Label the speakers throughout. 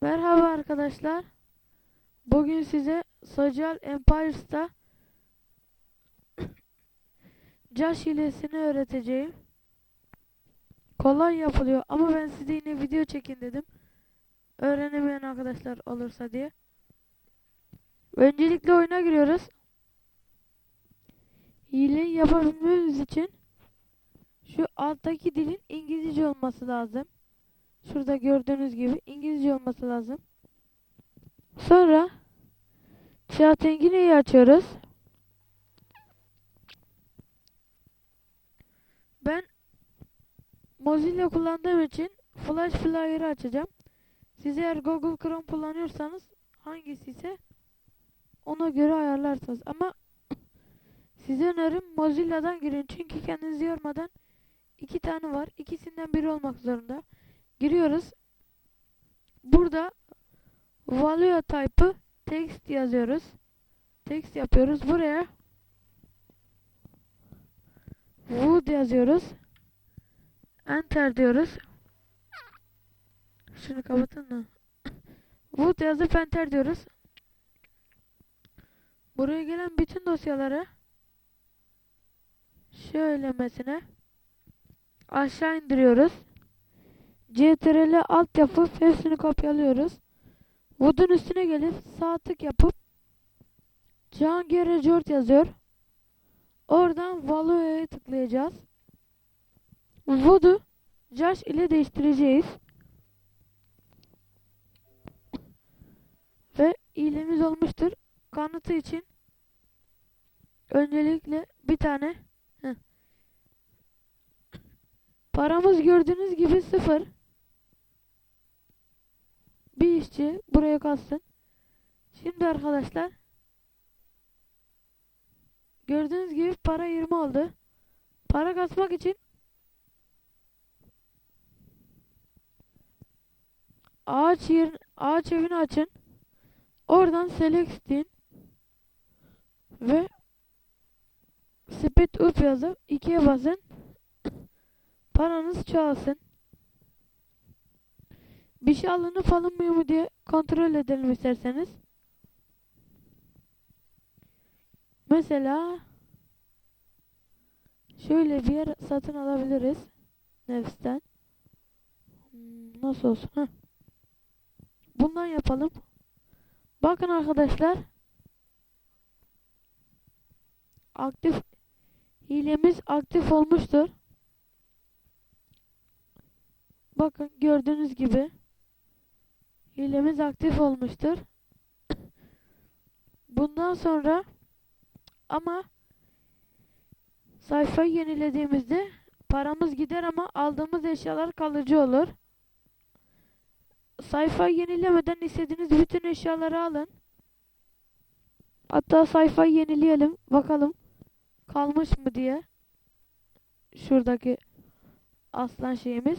Speaker 1: Merhaba arkadaşlar. Bugün size Social Empires'ta Josh hilesini öğreteceğim. Kolay yapılıyor ama ben size yine video çekin dedim. Öğrenemeyen arkadaşlar olursa diye. Öncelikle oyuna giriyoruz. Hileyi yapabilmemiz için şu alttaki dilin İngilizce olması lazım. Şurada gördüğünüz gibi İngilizce olması lazım. Sonra Chattingine'yi açıyoruz. Ben Mozilla kullandığım için Flash Flyer'ı açacağım. Siz eğer Google Chrome kullanıyorsanız hangisi ise ona göre ayarlarsınız. Ama size önerim Mozilla'dan girin. Çünkü kendinizi yormadan iki tane var. İkisinden biri olmak zorunda. Giriyoruz. Burada value type'ı text yazıyoruz. Text yapıyoruz. Buraya wood yazıyoruz. Enter diyoruz. Şunu kapatın da. Wood yazıp enter diyoruz. Buraya gelen bütün dosyaları şöylemesine aşağı indiriyoruz. CTRL alt yapıp hepsini kopyalıyoruz. Wood'un üstüne gelip sağ tık yapıp Cihangir Resort yazıyor. Oradan Value'ye tıklayacağız. Wood'u Josh ile değiştireceğiz. Ve iyiliğimiz olmuştur. Kanıtı için öncelikle bir tane paramız gördüğünüz gibi sıfır. İşçi buraya kalsın. Şimdi arkadaşlar gördüğünüz gibi para 20 oldu. Para kasmak için ağaç yer ağaç evini açın. Oradan select deyin. Ve speed up yazıp ikiye basın. Paranız çoğalsın. Bir şey alınıp alınmıyor mu diye kontrol edelim isterseniz. Mesela şöyle bir yer satın alabiliriz. Nefsten. Nasıl olsun? Heh. Bundan yapalım. Bakın arkadaşlar. Aktif hilemiz aktif olmuştur. Bakın gördüğünüz gibi hilemiz aktif olmuştur. Bundan sonra ama sayfayı yenilediğimizde paramız gider ama aldığımız eşyalar kalıcı olur. Sayfayı yenilemeden istediğiniz bütün eşyaları alın. Hatta sayfayı yenileyelim. Bakalım kalmış mı diye. Şuradaki aslan şeyimiz.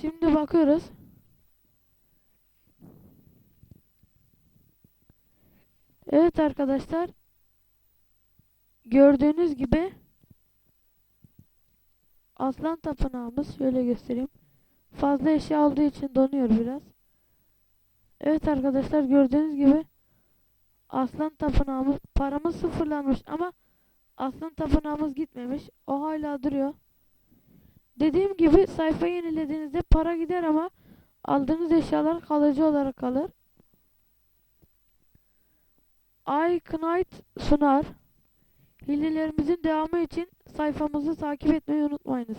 Speaker 1: Şimdi bakıyoruz. Evet arkadaşlar. Gördüğünüz gibi Aslan tapınağımız şöyle göstereyim. Fazla eşya olduğu için donuyor biraz. Evet arkadaşlar gördüğünüz gibi Aslan tapınağımız paramız sıfırlanmış ama Aslan tapınağımız gitmemiş. O hala duruyor. Dediğim gibi sayfa yenilediğinizde para gider ama aldığınız eşyalar kalıcı olarak kalır. Ay Knight sunar. Hilelerimizin devamı için sayfamızı takip etmeyi unutmayınız.